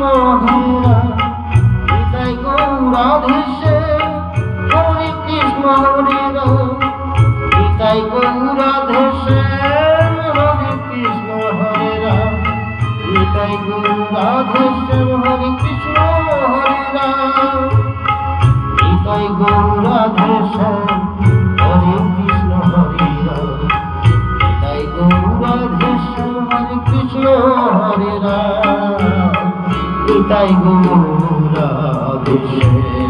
কৃষ্ণ হৃদয় গৌরাধীশে হরে কৃষ্ণ হরে হৃদয় গৌরাধীশে হরে কৃষ্ণ হরে হৃদয় গৌরাধীশে হরে কৃষ্ণ হরে হৃদয় গৌরাধীশে তাই গোরা দেশে